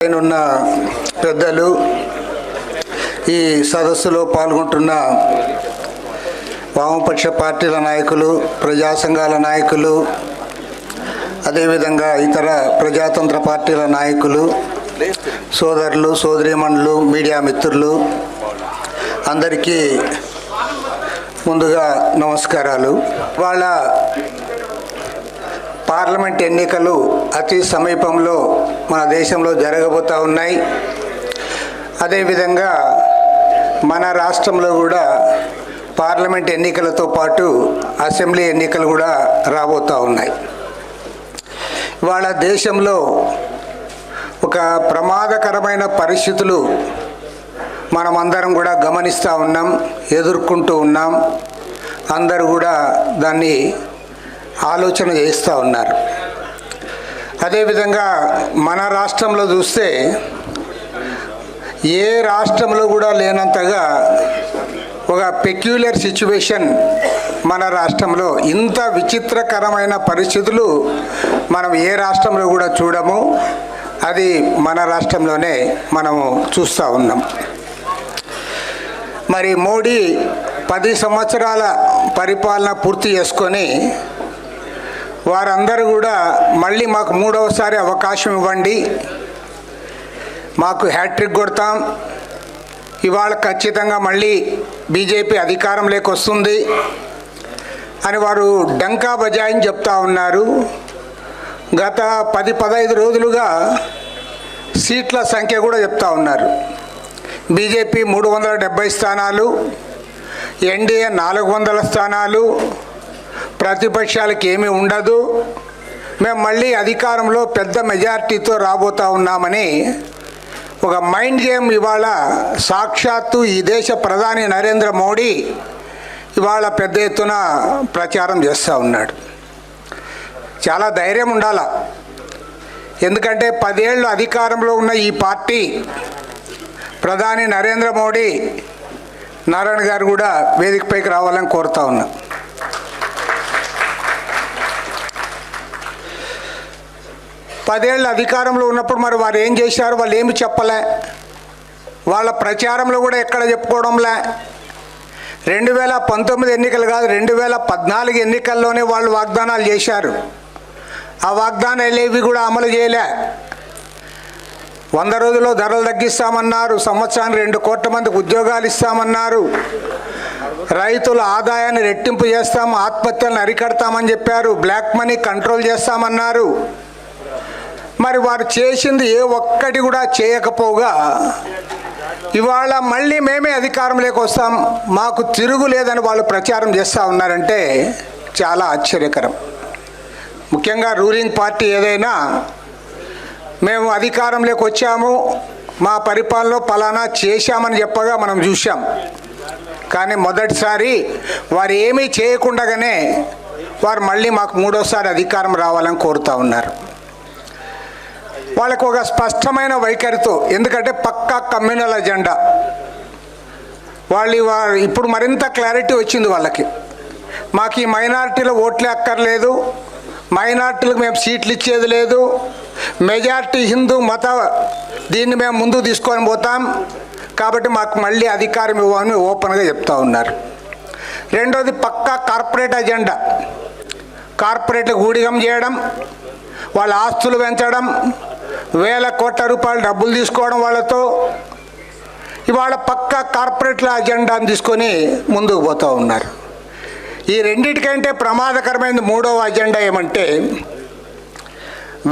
పైనున్న పెద్దలు ఈ సదస్సులో పాల్గొంటున్న వామపక్ష పార్టీల నాయకులు ప్రజా సంఘాల నాయకులు అదేవిధంగా ఇతర ప్రజాతంత్ర పార్టీల నాయకులు సోదరులు సోదరీమణులు మీడియా మిత్రులు అందరికీ ముందుగా నమస్కారాలు. వాళ్ళ పార్లమెంట్ ఎన్నికలు అతి సమీపంలో మన దేశంలో జరగబోతూ ఉన్నాయి. అదేవిధంగా మన రాష్ట్రంలో కూడా పార్లమెంట్ ఎన్నికలతో పాటు అసెంబ్లీ ఎన్నికలు కూడా రాబోతూ ఉన్నాయి. వాళ్ళ దేశంలో ఒక ప్రమాదకరమైన పరిస్థితులు మనమందరం కూడా గమనిస్తూ ఉన్నాం ఎదుర్కొంటూ ఉన్నాం. అందరూ కూడా దాన్ని ఆలోచన చేస్తూ ఉన్నారు. అదేవిధంగా మన రాష్ట్రంలో చూస్తే ఏ రాష్ట్రంలో కూడా లేనంతగా ఒక పెక్యులర్ సిచ్యువేషన్ మన రాష్ట్రంలో ఇంత విచిత్రకరమైన పరిస్థితులు మనం ఏ రాష్ట్రంలో కూడా చూడము. అది మన రాష్ట్రంలోనే మనము చూస్తూ ఉన్నాం. మరి మోడీ పది సంవత్సరాల పరిపాలన పూర్తి చేసుకొని వారందరూ కూడా మళ్ళీ మాకు మూడవసారి అవకాశం ఇవ్వండి. మాకు హ్యాట్రిక్ కొడతాం. ఇవాళ ఖచ్చితంగా మళ్ళీ బీజేపీ అధికారంలోకి వస్తుంది అని వారు డంకా బజాయిని చెప్తా ఉన్నారు. గత పది పదహైదు రోజులుగా సీట్ల సంఖ్య కూడా చెప్తా ఉన్నారు. బీజేపీ మూడు వందల డెబ్బై స్థానాలు ఎన్డీఏ నాలుగు వందల స్థానాలు ప్రతిపక్షాలకు ఏమీ ఉండదు. మేము మళ్ళీ అధికారంలో పెద్ద మెజార్టీతో రాబోతా ఉన్నామని ఒక మైండ్ గేమ్ ఇవాళ సాక్షాత్తు ఈ దేశ ప్రధాని నరేంద్ర మోడీ ఇవాళ పెద్ద ఎత్తున ప్రచారం చేస్తూ ఉన్నాడు. చాలా ధైర్యం ఉండాల. ఎందుకంటే పదేళ్ళు అధికారంలో ఉన్న ఈ పార్టీ ప్రధాని నరేంద్ర మోడీ నారాయణ గారు కూడా వేదికపైకి రావాలని కోరుతా ఉన్నా. పదేళ్ళు అధికారంలో ఉన్నప్పుడు మరి వారు ఏం చేశారు? వాళ్ళు ఏమి చెప్పలే. వాళ్ళ ప్రచారంలో కూడా ఎక్కడ చెప్పుకోవడంలే. రెండు వేల పంతొమ్మిది ఎన్నికలు కాదు రెండు వేల పద్నాలుగు ఎన్నికల్లోనే వాళ్ళు వాగ్దానాలు చేశారు. ఆ వాగ్దానాలు ఏవి కూడా అమలు చేయలే. వంద రోజుల్లో ధరలు తగ్గిస్తామన్నారు. సంవత్సరానికి రెండు కోట్ల మందికి ఉద్యోగాలు ఇస్తామన్నారు. రైతుల ఆదాయాన్ని రెట్టింపు చేస్తాము ఆత్మహత్యలను అరికడతామని చెప్పారు. బ్లాక్ మనీ కంట్రోల్ చేస్తామన్నారు. మరి వారు చేసింది ఏ ఒక్కటి కూడా చేయకపోగా ఇవాళ మళ్ళీ మేమే అధికారంలోకి వస్తాం మాకు తిరుగు లేదని వాళ్ళు ప్రచారం చేస్తూ ఉన్నారంటే చాలా ఆశ్చర్యకరం. ముఖ్యంగా రూలింగ్ పార్టీ ఏదైనా మేము అధికారంలోకి వచ్చాము మా పరిపాలనలో పలానా చేశామని చెప్పగా మనం చూసాం కానీ మొదటిసారి వారు ఏమీ చేయకుండానే వారు మళ్ళీ మాకు మూడోసారి అధికారం రావాలని కోరుతూ ఉన్నారు. వాళ్ళకు ఒక స్పష్టమైన వైఖరితో ఎందుకంటే పక్కా కమ్యూనల్ అజెండా. వాళ్ళు ఇప్పుడు మరింత క్లారిటీ వచ్చింది వాళ్ళకి. మాకు ఈ మైనార్టీలో ఓట్లే అక్కర్లేదు. మైనార్టీలకు మేము సీట్లు ఇచ్చేది లేదు. మెజార్టీ హిందూ మత దీన్ని మేము ముందుకు తీసుకొని పోతాం. కాబట్టి మాకు మళ్ళీ అధికారం ఇవ్వమని ఓపెన్గా చెప్తా ఉన్నారు. రెండోది పక్కా కార్పొరేట్ అజెండా. కార్పొరేట్లకు ఊడిగం చేయడం వాళ్ళ ఆస్తులు పెంచడం వేల కోట్ల రూపాయలు డబ్బులు తీసుకోవడం వాళ్ళతో. ఇవాళ పక్క కార్పొరేట్ల అజెండాను తీసుకొని ముందుకు పోతూ ఉన్నారు. ఈ రెండిటికంటే ప్రమాదకరమైన మూడవ అజెండా ఏమంటే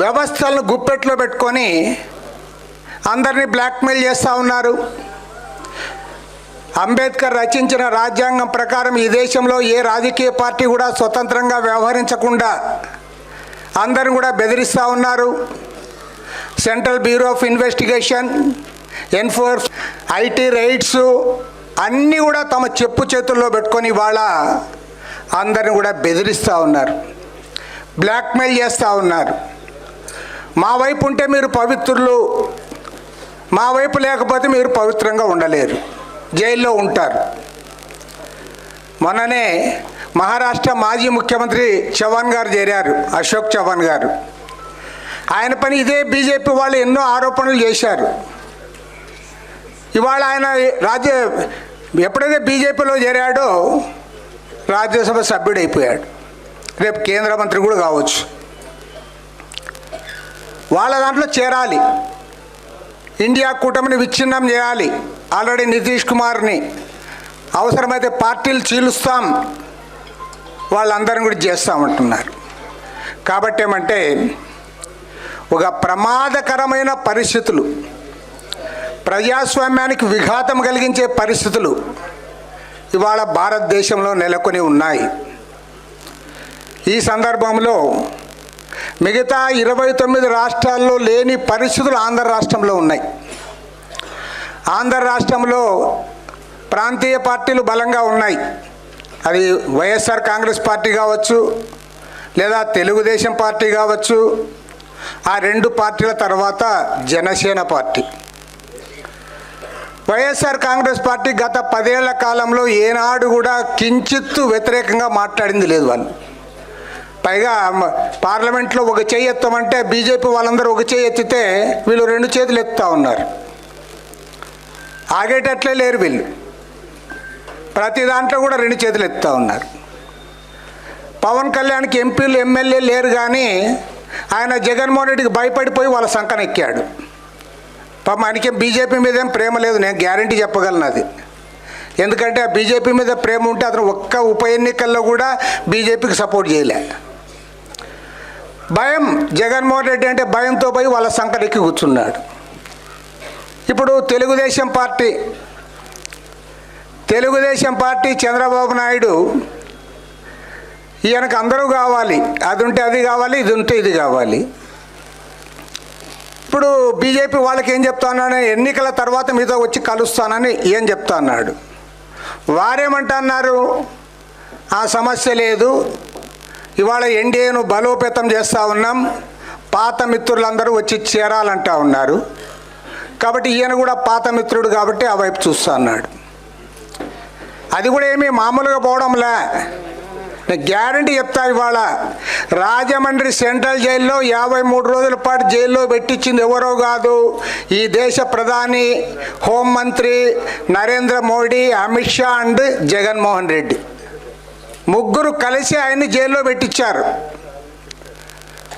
వ్యవస్థలను గుప్పెట్లో పెట్టుకొని అందరినీ బ్లాక్మెయిల్ చేస్తూ ఉన్నారు. అంబేద్కర్ రచించిన రాజ్యాంగం ప్రకారం ఈ దేశంలో ఏ రాజకీయ పార్టీ కూడా స్వతంత్రంగా వ్యవహరించకుండా అందరిని కూడా బెదిరిస్తూ ఉన్నారు. Central Bureau of Investigation enforce IT raids అన్నీ కూడా తమ చెప్పు చేతుల్లో పెట్టుకొని ఇవాళ అందరిని కూడా బెదిరిస్తూ ఉన్నారు. బ్లాక్మెయిల్ చేస్తూ ఉన్నారు. మా వైపు ఉంటే మీరు పవిత్రులు మా వైపు లేకపోతే మీరు పవిత్రంగా ఉండలేరు. జైల్లో ఉంటారు. మొన్ననే మహారాష్ట్ర మాజీ ముఖ్యమంత్రి చవాన్ గారు చేరారు అశోక్ చవాన్ గారు. ఆయన పని ఇదే బీజేపీ వాళ్ళు ఎన్నో ఆరోపణలు చేశారు. ఇవాళ ఆయన రాజ్య ఎప్పుడైతే బీజేపీలో చేరాడో రాజ్యసభ సభ్యుడైపోయాడు. రేపు కేంద్ర మంత్రి కూడా కావచ్చు. వాళ్ళ దాంట్లో చేరాలి. ఇండియా కూటమిని విచ్ఛిన్నం చేయాలి. ఆల్రెడీ నితీష్ కుమార్ని అవసరమైతే పార్టీలు చీలుస్తాం. వాళ్ళందరిని కూడా చేస్తామంటున్నారు. కాబట్టి ఏమంటే ఒక ప్రమాదకరమైన పరిస్థితులు. ప్రజాస్వామ్యానికి విఘాతం కలిగించే పరిస్థితులు ఇవాళ భారతదేశంలో నెలకొని ఉన్నాయి. ఈ సందర్భంలో మిగతా ఇరవై తొమ్మిది రాష్ట్రాల్లో లేని పరిస్థితులు ఆంధ్ర రాష్ట్రంలో ఉన్నాయి. ఆంధ్ర రాష్ట్రంలో ప్రాంతీయ పార్టీలు బలంగా ఉన్నాయి. అది వైఎస్ఆర్ కాంగ్రెస్ పార్టీ కావచ్చు లేదా తెలుగుదేశం పార్టీ కావచ్చు ఆ రెండు పార్టీల తర్వాత జనసేన పార్టీ. వైఎస్ఆర్ కాంగ్రెస్ పార్టీ గత పదేళ్ళ కాలంలో ఏనాడు కూడా కించిత్తు వ్యతిరేకంగా మాట్లాడింది లేదు వాళ్ళు. పైగా పార్లమెంట్లో ఒక చేయి ఎత్తామంటే బీజేపీ వాళ్ళందరూ ఒక చేయి ఎత్తితే వీళ్ళు రెండు చేతులు ఎత్తుతా ఉన్నారు. ఆగేటట్లే లేరు వీళ్ళు. ప్రతి దాంట్లో కూడా రెండు చేతులు ఎత్తుతా ఉన్నారు. పవన్ కళ్యాణ్కి ఎంపీలు ఎమ్మెల్యే లేరు కానీ ఆయన జగన్మోహన్ రెడ్డికి భయపడిపోయి వాళ్ళ సంకనెక్కాడు పాపం ఆయనకేం బీజేపీ మీద ఏం ప్రేమ లేదు నేను గ్యారంటీ చెప్పగలను అది. ఎందుకంటే ఆ బీజేపీ మీద ప్రేమ ఉంటే అతను ఒక్క ఉప ఎన్నికల్లో కూడా బీజేపీకి సపోర్ట్ చేయలే. భయం జగన్మోహన్ రెడ్డి అంటే భయంతో పోయి వాళ్ళ సంకటెక్కి కూర్చున్నాడు. ఇప్పుడు తెలుగుదేశం పార్టీ తెలుగుదేశం పార్టీ చంద్రబాబు నాయుడు ఈయనకు అందరూ కావాలి. అది ఉంటే అది కావాలి ఇది ఉంటే ఇది కావాలి. ఇప్పుడు బీజేపీ వాళ్ళకి ఏం చెప్తానని ఎన్నికల తర్వాత మీతో వచ్చి కలుస్తానని ఏం చెప్తా అన్నాడు వారేమంటున్నారు? ఆ సమస్య లేదు. ఇవాళ ఎన్డీఏను బలోపేతం చేస్తూ ఉన్నాం. పాత మిత్రులందరూ వచ్చి చేరాలంటా ఉన్నారు. కాబట్టి ఈయన కూడా పాత మిత్రుడు కాబట్టి ఆ వైపు చూస్తా అన్నాడు అది కూడా ఏమీ మామూలుగా పోవడంలే. నేను గ్యారంటీ చెప్తా ఇవాళ. రాజమండ్రి సెంట్రల్ జైల్లో యాభై మూడు రోజుల పాటు జైల్లో పెట్టించింది ఎవరో కాదు ఈ దేశ ప్రధాని హోంమంత్రి నరేంద్ర మోడీ అమిత్ షా అండ్ జగన్మోహన్ రెడ్డి. ముగ్గురు కలిసి ఆయన్ని జైల్లో పెట్టించారు.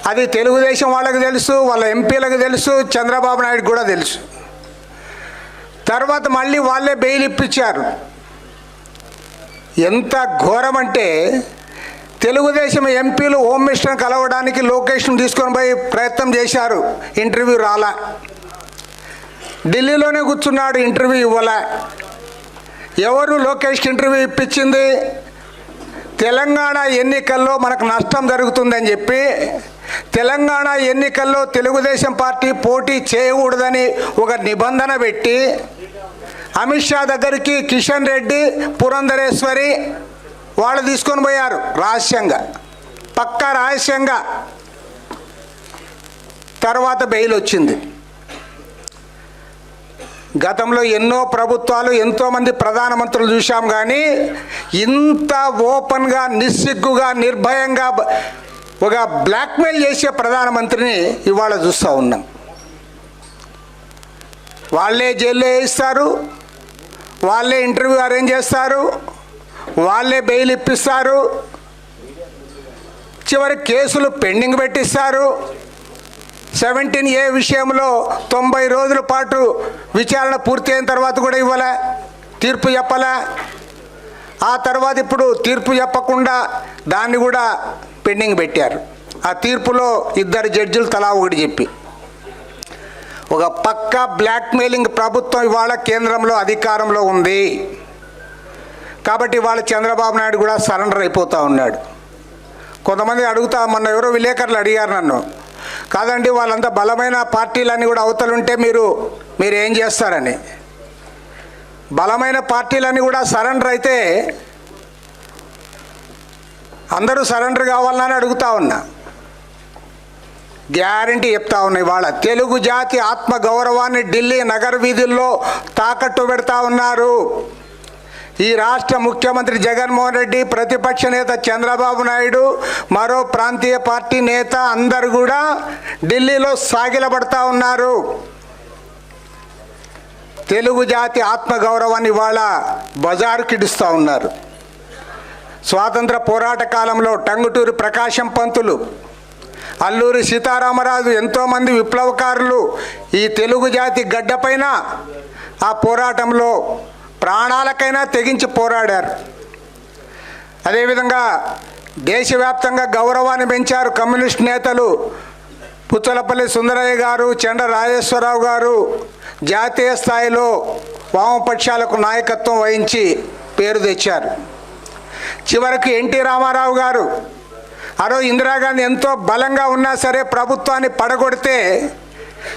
అది తెలుగుదేశం వాళ్ళకి తెలుసు వాళ్ళ ఎంపీలకు తెలుసు చంద్రబాబు నాయుడు కూడా తెలుసు. తర్వాత మళ్ళీ వాళ్ళే బెయిల్ ఇప్పించారు. ఎంత ఘోరం అంటే తెలుగుదేశం ఎంపీలు హోమ్ మినిస్టర్ని కలవడానికి లోకేష్ను తీసుకొని పోయి ప్రయత్నం చేశారు. ఇంటర్వ్యూ రాలా. ఢిల్లీలోనే కూర్చున్నాడు ఇంటర్వ్యూ ఇవ్వలే. ఎవరు లోకేష్కి ఇంటర్వ్యూ ఇప్పించింది? తెలంగాణ ఎన్నికల్లో మనకు నష్టం జరుగుతుందని చెప్పి తెలంగాణ ఎన్నికల్లో తెలుగుదేశం పార్టీ పోటీ చేయకూడదని ఒక నిబంధన పెట్టి అమిత్ షా దగ్గరికి కిషన్ రెడ్డి పురంధరేశ్వరి వాళ్ళు తీసుకొని పోయారు రహస్యంగా. పక్కా రహస్యంగా. తర్వాత బెయిల్ వచ్చింది. గతంలో ఎన్నో ప్రభుత్వాలు ఎంతోమంది ప్రధానమంత్రులు చూశాం కానీ ఇంత ఓపెన్గా నిస్సిగ్గుగా నిర్భయంగా ఒక బ్లాక్మెయిల్ చేసే ప్రధానమంత్రిని ఇవాళ చూస్తూ ఉన్నాం. వాళ్ళే జైల్లో వేయిస్తారు వాళ్ళే ఇంటర్వ్యూ అరేంజ్ చేస్తారు వాళ్ళే బెయిల్ ఇప్పిస్తారు. చివరి కేసులు పెండింగ్ పెట్టిస్తారు. సెవెంటీన్ ఏ విషయంలో తొంభై రోజుల పాటు విచారణ పూర్తి అయిన తర్వాత కూడా ఇవ్వలే తీర్పు చెప్పలే. ఆ తర్వాత ఇప్పుడు తీర్పు చెప్పకుండా దాన్ని కూడా పెండింగ్ పెట్టారు. ఆ తీర్పులో ఇద్దరు జడ్జిలు తలా ఒకటి చెప్పి. ఒక పక్క బ్లాక్మెయిలింగ్ ప్రభుత్వం ఇవాళ కేంద్రంలో అధికారంలో ఉంది. కాబట్టి వాళ్ళ చంద్రబాబు నాయుడు కూడా సరెండర్ అయిపోతూ ఉన్నాడు. కొంతమంది అడుగుతా మొన్న ఎవరో విలేకరులు అడిగారు నన్ను. కాదండి వాళ్ళంతా బలమైన పార్టీలన్నీ కూడా అవతలుంటే మీరు మీరు ఏం చేస్తారని. బలమైన పార్టీలన్నీ కూడా సరెండర్ అయితే అందరూ సరెండర్ కావాలని అడుగుతా ఉన్నా. గ్యారంటీ చెప్తా ఉన్నాయి వాళ్ళ తెలుగు జాతి ఆత్మ గౌరవాన్ని ఢిల్లీ నగర వీధుల్లో తాకట్టు పెడతా ఉన్నారు. ఈ రాష్ట్ర ముఖ్యమంత్రి జగన్మోహన్ రెడ్డి ప్రతిపక్ష నేత చంద్రబాబు నాయుడు మరో ప్రాంతీయ పార్టీ నేత అందరు కూడా ఢిల్లీలో సాగిలబడతా ఉన్నారు. తెలుగు జాతి ఆత్మగౌరవాన్ని ఇవాళ బజారు కిడుస్తూ ఉన్నారు. స్వాతంత్ర పోరాట కాలంలో టంగుటూరి ప్రకాశం పంతులు అల్లూరి సీతారామరాజు ఎంతోమంది విప్లవకారులు ఈ తెలుగు జాతి గడ్డపైన ఆ పోరాటంలో ప్రాణాలకైనా తెగించి పోరాడారు. అదేవిధంగా దేశవ్యాప్తంగా గౌరవాన్ని పెంచారు కమ్యూనిస్ట్ నేతలు పుచ్చలపల్లి సుందరయ్య గారు చెండ రాజేశ్వరరావు గారు జాతీయ స్థాయిలో వామపక్షాలకు నాయకత్వం వహించి పేరు తెచ్చారు. చివరకు ఎన్టీ రామారావు గారు అరో ఇందిరాగాంధీ ఎంతో బలంగా ఉన్నా సరే ప్రభుత్వాన్ని పడగొడితే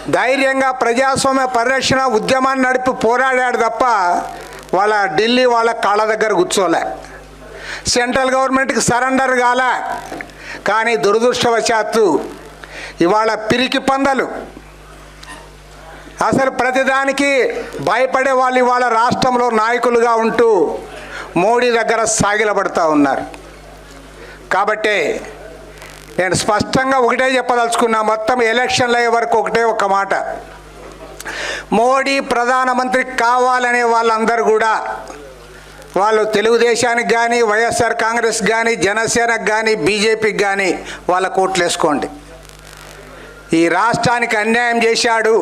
ధైర్యంగా ప్రజాస్వామ్య పరిరక్షణ ఉద్యమాన్ని నడిపి పోరాడాడు తప్ప వాళ్ళ ఢిల్లీ వాళ్ళ కాళ్ళ దగ్గర కూర్చోలే. సెంట్రల్ గవర్నమెంట్కి సరెండర్ కాలే. కానీ దురదృష్టవశాత్తు ఇవాళ పిరికి పందలు. అసలు ప్రతిదానికి భయపడే వాళ్ళు ఇవాళ రాష్ట్రంలో నాయకులుగా ఉంటూ మోడీ దగ్గర సాగిలబడుతూ ఉన్నారు. కాబట్టే నేను స్పష్టంగా ఒకటే చెప్పదలుచుకున్నా మొత్తం ఎలక్షన్లు అయ్యే వరకు ఒకటే ఒక మాట. మోడీ ప్రధానమంత్రి కావాలనే వాళ్ళందరూ కూడా వాళ్ళు తెలుగుదేశానికి కానీ వైఎస్ఆర్ కాంగ్రెస్ కానీ జనసేనకు కానీ బీజేపీకి కానీ వాళ్ళ కోట్లు వేసుకోండి. ఈ రాష్ట్రానికి అన్యాయం చేశాడు.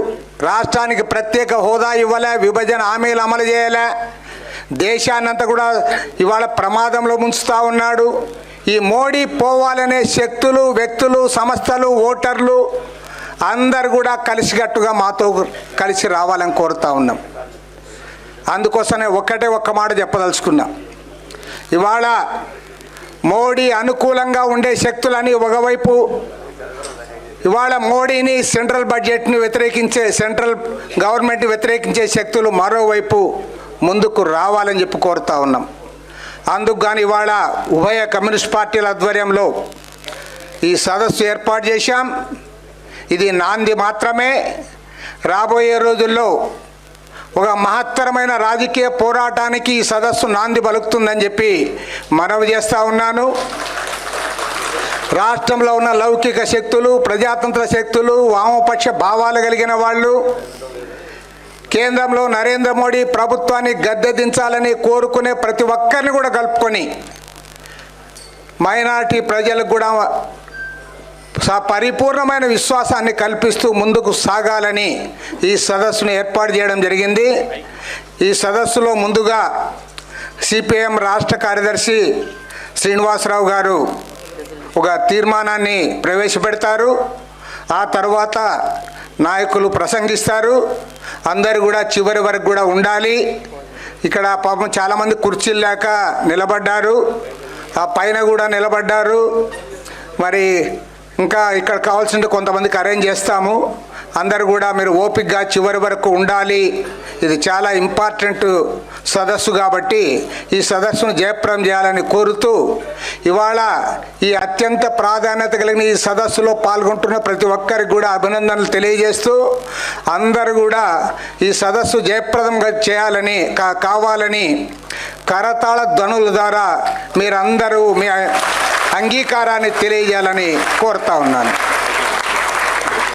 రాష్ట్రానికి ప్రత్యేక హోదా ఇవ్వలే విభజన హామీలు అమలు చేయలే. దేశాన్నంతా కూడా ఇవాళ ప్రమాదంలో ముంచుతూ ఉన్నాడు. ఈ మోడీ పోవాలనే శక్తులు వ్యక్తులు సంస్థలు ఓటర్లు అందరు కూడా కలిసికట్టుగా మాతో కలిసి రావాలని కోరుతా ఉన్నాం. అందుకోసమే ఒక్కటే ఒక్క మాట చెప్పదలుచుకున్నా. ఇవాళ మోడీ అనుకూలంగా ఉండే శక్తులని ఒకవైపు ఇవాళ మోడీని సెంట్రల్ బడ్జెట్ని వ్యతిరేకించే సెంట్రల్ గవర్నమెంట్ వ్యతిరేకించే శక్తులు మరోవైపు ముందుకు రావాలని చెప్పి కోరుతా ఉన్నాం. అందుకు కానీ ఇవాళ ఉభయ కమ్యూనిస్ట్ పార్టీల ఆధ్వర్యంలో ఈ సదస్సు ఏర్పాటు చేశాం. ఇది నాంది మాత్రమే. రాబోయే రోజుల్లో ఒక మహత్తరమైన రాజకీయ పోరాటానికి ఈ సదస్సు నాంది పలుకుతుందని చెప్పి మనవి చేస్తూ ఉన్నాను. రాష్ట్రంలో ఉన్న లౌకిక శక్తులు ప్రజాతంత్ర శక్తులు వామపక్ష భావాలు కలిగిన వాళ్ళు కేంద్రంలో నరేంద్ర మోడీ ప్రభుత్వాన్ని గద్దెదించాలని కోరుకునే ప్రతి ఒక్కరిని కూడా కలుపుకొని మైనార్టీ ప్రజలకు కూడా పరిపూర్ణమైన విశ్వాసాన్ని కల్పిస్తూ ముందుకు సాగాలని ఈ సదస్సును ఏర్పాటు చేయడం జరిగింది. ఈ సదస్సులో ముందుగా సిపిఎం రాష్ట్ర కార్యదర్శి శ్రీనివాసరావు గారు ఒక తీర్మానాన్ని ప్రవేశపెడతారు. ఆ తర్వాత నాయకులు ప్రసంగిస్తారు. అందరు కూడా చివరి వరకు కూడా ఉండాలి. ఇక్కడ పాపం చాలామంది కుర్చీలు లేక నిలబడ్డారు. ఆ పైన కూడా నిలబడ్డారు. మరి ఇంకా ఇక్కడ కావాల్సింది కొంతమందికి అరేంజ్ చేస్తాము. అందరు కూడా మీరు ఓపిక్గా చివరి వరకు ఉండాలి. ఇది చాలా ఇంపార్టెంట్ సదస్సు కాబట్టి ఈ సదస్సును జయప్రదం చేయాలని కోరుతూ ఇవాళ ఈ అత్యంత ప్రాధాన్యత కలిగిన ఈ సదస్సులో పాల్గొంటున్న ప్రతి ఒక్కరికి కూడా అభినందనలు తెలియజేస్తూ అందరూ కూడా ఈ సదస్సు జయప్రదంగా చేయాలని కా- కావాలని కరతాళ ధ్వనుల ద్వారా మీరందరూ మీ అంగీకారాన్ని తెలియజేయాలని కోరుతా ఉన్నాను.